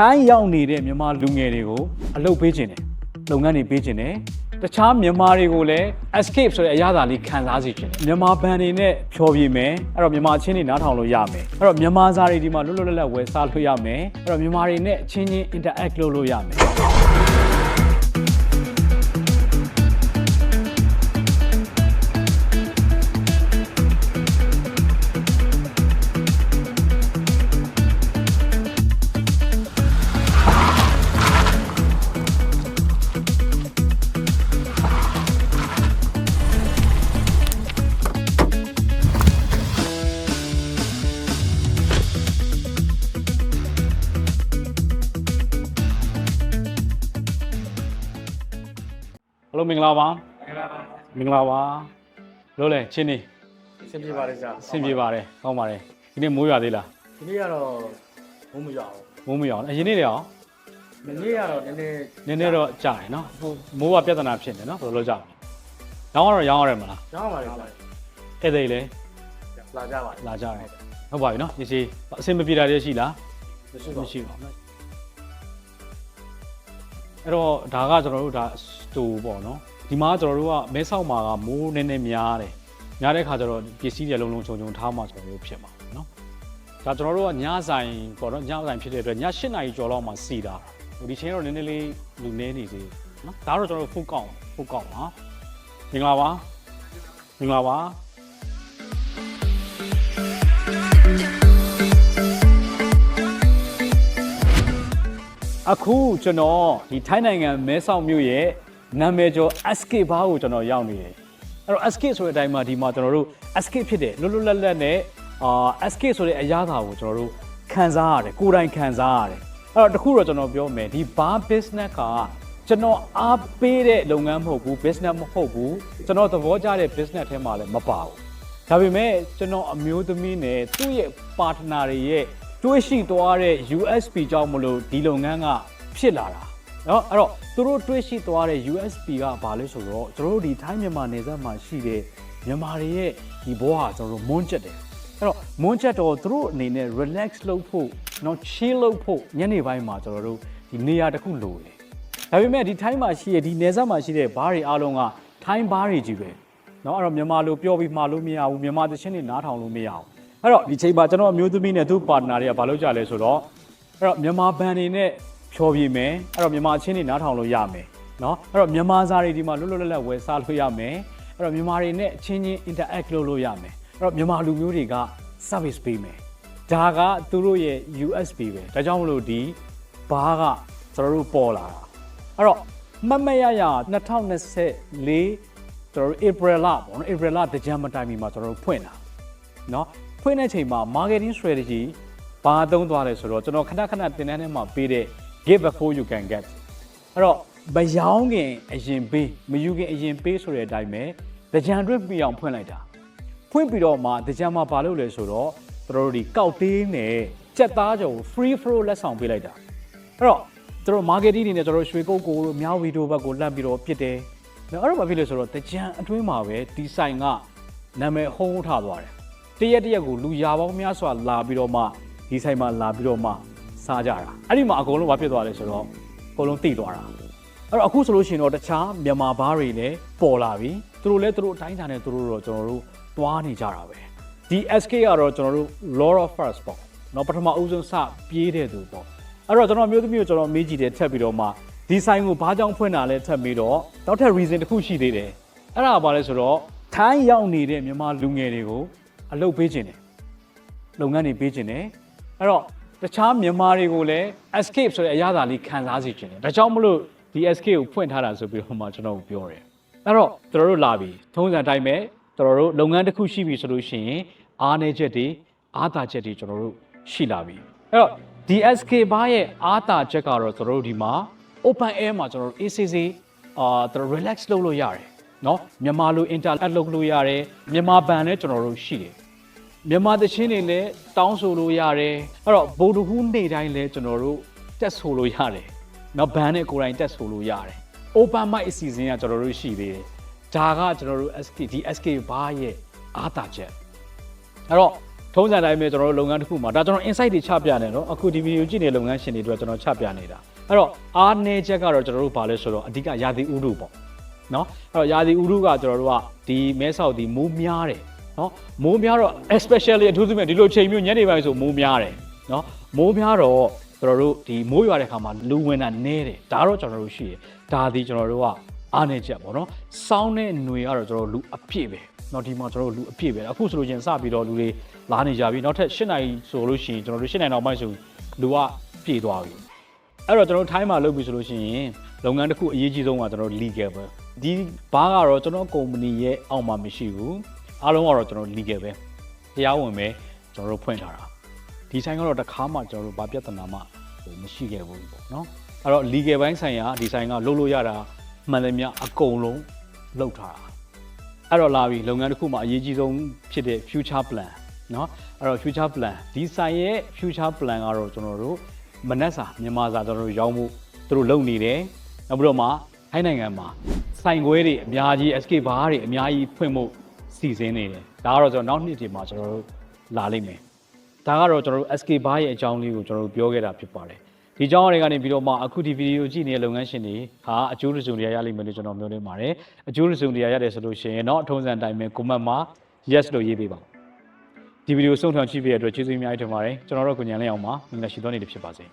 ထိုင်းရောက်နေတဲ့မြန်မာလူငယ်တွေကိုအလုပ်ပေးခြင်းတယ်လုပ်ငန်းတွေပေးခြင်းတယ်တခြားမြန်မာတွေကိုလည်း escape ဆိုတဲ့အရာသာလေးခံစားစေခြင်းတယ်မြန်မာဘန်တွေနဲ့ဖြောပြမယ်အဲ့တော့မြန်မာချင်းတွေနားထောင်လို့ရမယ်အဲ့တော့မြန်မာစာတွေဒီမှာလွတ်လွတ်လပ်လပ်ဝယ်စားလို့ရမယ်အဲ့တော့မြန်မာတွေနဲ့အချင်းချင်း interact လုပ်လို့ရမယ် လိုမင်္ဂလာပါမင်္ဂလာပါမင်္ဂလာပါလို့လဲချင်းနေအဆင်ပြေပါတယ်ကြာအဆင်ပြေပါတယ်ကောင်းပါတယ်ဒီနေ့မိုးရွာသေးလားဒီနေ့ကတော့ဘုံမရအောင်မိုးမရွာအောင်အရင်နေ့တွေရောမနေ့ကတော့နည်းနည်းနည်းနည်းတော့ကြာတယ်နော်ဟိုမိုးကပြဿနာဖြစ်နေနော်ဘယ်လိုလုပ်ကြလဲရောင်းရတော့ရောင်းရတယ်မလားရောင်းပါလေကြာဧည့်သည်လည်းလာကြပါလာကြတယ်ဟုတ်ပါပြီနော်ဒီစီအဆင်မပြေတာတွေရှိလားမရှိပါမဘူးရှိပါဘူး အဲ့တော့ဒါကကျွန်တော်တို့ဒါစတိုပေါ့နော်ဒီမှာကျွန်တော်တို့ကမဲဆောက်မှာကမိုးနည်းနည်းများတယ်များတဲ့ခါကျတော့ပစ္စည်းတွေလုံးလုံးချုံချုံထားမှကျွန်တော်တို့ဖြစ်မှာပေါ့နော်ဒါကျွန်တော်တို့ကညဆိုင်ပေါ့နော်ညဆိုင်ဖြစ်တဲ့အတွက်ည8နာရီကျော်လောက်မှစီတာဟိုဒီချိန်တော့နည်းနည်းလေးလူနေနေသေးနော်ဒါတော့ကျွန်တော်တို့ဖုတ်ကောက်ဖုတ်ကောက်ပါမင်္ဂလာပါမင်္ဂလာပါ အခုကျွန်တော်ဒီထိုင်းနိုင်ငံမဲဆောက်မြို့ရဲ့နာမည်ကျော် SK bar ကိုကျွန်တော်ရောက်နေတယ်အဲ့တော့ SK ဆိုတဲ့အတိုင်းမှာဒီမှာကျွန်တော်တို့ SK ဖြစ်တယ်လွတ်လွတ်လပ်လပ်နဲ့အာ SK ဆိုတဲ့အရာသာကိုကျွန်တော်တို့ခံစားရတယ်ကိုယ်တိုင်ခံစားရတယ်အဲ့တော့တခုတော့ကျွန်တော်ပြောမယ်ဒီ bar business ကကျွန်တော်အားပေးတဲ့လုပ်ငန်းမဟုတ်ဘူး business မဟုတ်ဘူးကျွန်တော်သဘောကျတဲ့ business ထဲမှာလည်းမပါဘူးဒါပေမဲ့ကျွန်တော်အမျိုးသမီးနဲ့သူ့ရဲ့ပါတနာတွေရဲ့ တွေးရှိသွားတဲ့ USP ကြောင့်မလို့ဒီလုပ်ငန်းကဖြစ်လာတာเนาะအဲ့တော့သူတို့တွေးရှိသွားတဲ့ USP ကဘာလဲဆိုတော့ကျွန်တော်တို့ဒီထိုင်းမြန်မာနယ်စပ်မှာရှိတဲ့မြန်မာတွေရဲ့ဒီဘောဟာကျွန်တော်တို့မွန်းချက်တယ်အဲ့တော့မွန်းချက်တော့သူတို့အနေနဲ့ relax လုပ်ဖို့เนาะ chill လုပ်ဖို့ညနေပိုင်းမှာကျွန်တော်တို့ဒီနေရာတစ်ခုလိုတယ် ဒါပေမဲ့ဒီထိုင်းမှာရှိတဲ့ဒီနယ်စပ်မှာရှိတဲ့ဘားတွေအားလုံးကထိုင်းဘားတွေကြီးပဲเนาะအဲ့တော့မြန်မာလိုပြောပြီးမှာလို့မရဘူးမြန်မာသချင်းတွေနားထောင်လို့မရဘူး အဲ့တော့ဒီချိန်မှာကျွန်တော်အမျိုးသမီးနဲ့သူ့ပါတနာတွေကဘာလုပ်ကြလဲဆိုတော့အဲ့တော့မြန်မာဘန်တွေနဲ့ဖြောပြမယ်အဲ့တော့မြန်မာချင်းတွေနားထောင်လို့ရမယ်เนาะအဲ့တော့မြန်မာစာတွေဒီမှာလွတ်လွတ်လပ်လပ်ဝယ်စားလို့ရမယ်အဲ့တော့မြန်မာတွေနဲ့အချင်းချင်း interact လုပ်လို့ရမယ်အဲ့တော့မြန်မာလူမျိုးတွေက service ပေးမယ်ဒါကသူတို့ရဲ့ USB ပဲဒါကြောင့်မလို့ဒီဘားကကျွန်တော်တို့ပေါ်လာတာ အဲ့တော့မတ်မတ်ရရ2024ကျွန်တော်တို့ April လပေါ့နော် April လတကြံမတိုင်မီမှာကျွန်တော်တို့ဖွင့်တာเนาะ ဖွင့်တဲ့ချိန်မှာ marketing strategy ဘာအသုံးသွားလဲဆိုတော့ကျွန်တော်ခဏခဏတင်တန်းထဲမှာပေးတဲ့ give before you can get အဲ့တော့မယောင်းခင်အရင်ပေးမယူခင်အရင်ပေးဆိုတဲ့အတိုင်းပဲတကြံတွင်းပြီးအောင်ဖွင့်လိုက်တာဖွင့်ပြီးတော့မှတကြံမှာဘာလုပ်လဲဆိုတော့ကျွန်တော်တို့ဒီကောက်တေးနဲ့ကြက်သားကြော်ကို free flow လက်ဆောင်ပေးလိုက်တာအဲ့တော့တို့ marketing တွေနဲ့တို့ရွှေကုတ်ကိုတို့မြောက်ဗီဒီယိုဘက်ကိုလှမ်းပြီးတော့ပြစ်တယ်။နော်အဲ့တော့ဘာဖြစ်လဲဆိုတော့တကြံအတွင်းမှာပဲဒီဆိုင်ကနာမည်ဟုံးထားသွားတယ်။ တရက်တရက်ကိုလူရာပေါင်းများစွာလာပြီးတော့မှဒီဆိုင်မှာလာပြီးတော့မှစားကြတာအဲ့ဒီမှာအကုန်လုံးဘာဖြစ်သွားလဲဆိုတော့အကုန်လုံးတိသွားတာအဲ့တော့အခုဆိုလို့ရှိရင်တော့တခြားမြန်မာဘားတွေလည်းပေါ်လာပြီသူတို့လည်းသူတို့အတိုင်းအတာနဲ့သူတို့တော့ကျွန်တော်တို့သွားနေကြတာပဲဒီ SK ကတော့ကျွန်တော်တို့ Laura First ပေါ့နော်ပထမအဦးဆုံးစပြေးတဲ့သူပေါ့အဲ့တော့ကျွန်တော်မျိုးသမီးကိုကျွန်တော်မေးကြည့်တယ်ထပ်ပြီးတော့မှဒီဆိုင်ကိုဘာကြောင့်ဖွင့်တာလဲထပ်ပြီးတော့နောက်ထပ် reason တစ်ခုရှိသေးတယ်အဲ့ဒါကဘာလဲဆိုတော့ထိုင်းရောက်နေတဲ့မြန်မာလူငယ်တွေကို အလုပ်ပေးခြင်းတယ်လုပ်ငန်းတွေပေးခြင်းတယ်အဲ့တော့တခြားမြန်မာတွေကိုလည်း escape ဆိုတဲ့အရာသာလေးခံစားစေခြင်းတယ်ဒါကြောင့်မလို့ဒီ SK ကိုဖွင့်ထားတာဆိုပြီးတော့မှကျွန်တော်ကိုပြောတယ်အဲ့တော့ကျွန်တော်တို့လာပြီထုံးစံတိုင်းပဲကျွန်တော်တို့လုပ်ငန်းတစ်ခုရှိပြီဆိုလို့ရှိရင်အားနည်းချက်တွေအားသာချက်တွေကျွန်တော်တို့ရှိလာပြီအဲ့တော့ DSK ဘားရဲ့အားသာချက်ကတော့ကျွန်တော်တို့ဒီမှာ open air မှာကျွန်တော်တို့ ACC အာကျွန်တော် relax လုပ်လို့ရတယ် နော်မြန်မာလို interact လုပ်လို့ရတယ်မြန်မာဘန်လည်းကျွန်တော်တို့ရှိတယ်မြန်မာသချင်းတွေလည်းတောင်းဆိုလို့ရတယ်အဲ့တော့ဗိုလ်တဟူးနေ့တိုင်းလည်းကျွန်တော်တို့တက်ဆိုလို့ရတယ်နော်ဘန်နဲ့ကိုယ်တိုင်တက်ဆိုလို့ရတယ် open mic အစီအစဉ်ကကျွန်တော်တို့ရှိသေးတယ်ဒါကကျွန်တော်တို့ SK ဒီ SK ဘားရဲ့အားသာချက်အဲ့တော့ထုံးစံတိုင်းပဲကျွန်တော်တို့လုပ်ငန်းတစ်ခုမှာဒါကျွန်တော် insight တွေချပြနေတော့အခုဒီဗီဒီယိုကြည့်နေတဲ့လုပ်ငန်းရှင်တွေအတွက်ကျွန်တော်ချပြနေတာအဲ့တော့အားနည်းချက်ကတော့ကျွန်တော်တို့ဘာလဲဆိုတော့အဓိကရာသီဥတုပေါ့ နော်အဲ့တော့ရာသီဥတုကကျွန်တော်တို့ကဒီမဲဆောက်ဒီမိုးများတယ်နော်မိုးများတော့ especially အထူးသဖြင့်ဒီလိုချိန်မျိုးညနေပိုင်းဆိုမိုးများတယ်နော်မိုးများတော့ကျွန်တော်တို့ဒီမိုးရွာတဲ့ခါမှာလူဝင်တာနည်းတယ်ဒါတော့ကျွန်တော်တို့ရှိတယ်ဒါဒီကျွန်တော်တို့ကအားနည်းချက်ပေါ့နော်စောင်းတဲ့ຫນွေကတော့ကျွန်တော်တို့လူအပြည့်ပဲเนาะဒီမှာကျွန်တော်တို့လူအပြည့်ပဲအခုဆိုလို့ချင်းစပြီးတော့လူတွေလာနေကြပြီနောက်ထပ်၈နာရီဆိုလို့ရှိရင်ကျွန်တော်တို့၈နာရီနောက်ပိုင်းဆိုလူကပြည့်သွားပြီ အဲ့တော့ကျွန်တော်တို့ထိုင်းမှာလုပ်ပြီဆိုလို့ရှိရင်လုပ်ငန်းတစ်ခုအရေးကြီးဆုံးကကျွန်တော်တို့ legal ပဲဒီဘားကတော့ကျွန်တော်ကုမ္ပဏီရဲ့အောက်မှာမရှိဘူးအားလုံးကတော့ကျွန်တော် legal ပဲတရားဝင်ပဲကျွန်တော်တို့ဖွင့်ထားတာဒီဆိုင်ကတော့တစ်ခါမှကျွန်တော်တို့ဘာပြဿနာမှဟိုမရှိခဲ့ဘူးပေါ့နော်အဲ့တော့ legal ဘိုင်းဆိုင်ရာဒီဆိုင်ကလုပ်လို့ရတာမှန်တယ်များအကုန်လုံးလုပ်ထားတာ အဲ့တော့လာပြီလုပ်ငန်းတစ်ခုမှာအရေးကြီးဆုံးဖြစ်တဲ့ future plan เนาะအဲ့တော့ future plan ဒီဆိုင်ရဲ့ future plan ကတော့ကျွန်တော်တို့ မနက်စာမြန်မာစာကျွန်တော်တို့ရောင်းမှုသူတို့လုပ်နေတယ်နောက်ပြီးတော့မှထိုင်းနိုင်ငံမှာဆိုင်ခွဲတွေအများကြီး escape bar တွေအများကြီးဖွင့်ဖို့စီစဉ်နေတယ်ဒါကတော့ကျွန်တော်နောက်နှစ်ဒီမှာကျွန်တော်တို့လာလိမ့်မယ်ဒါကတော့ကျွန်တော်တို့ escape bar ရဲ့အကြောင်းလေးကိုကျွန်တော်တို့ပြောခဲ့တာဖြစ်ပါတယ်ဒီအကြောင်းအရာတွေကနေပြီးတော့မှအခုဒီဗီဒီယိုကြည့်နေတဲ့လုပ်ငန်းရှင်တွေဟာအကျိုးတစုံတရာရလိမ့်မယ်လို့ကျွန်တော်မျှော်လင့်ပါတယ်အကျိုးတစုံတရာရတယ်ဆိုလို့ရှိရင်တော့အထုံးစံအတိုင်းပဲ comment မှာ yes လို့ရေးပေးပါ ဒီဗီဒီယိုဆုံးထောင်ကြည့်ပေးတဲ့အတွက်ကျေးဇူးအများကြီးတင်ပါတယ်ကျွန်တော်တို့ကိုညံလေးအောင်ပါမင်္ဂလာရှိသောနေ့တစ်ဖြစ်ပါစေ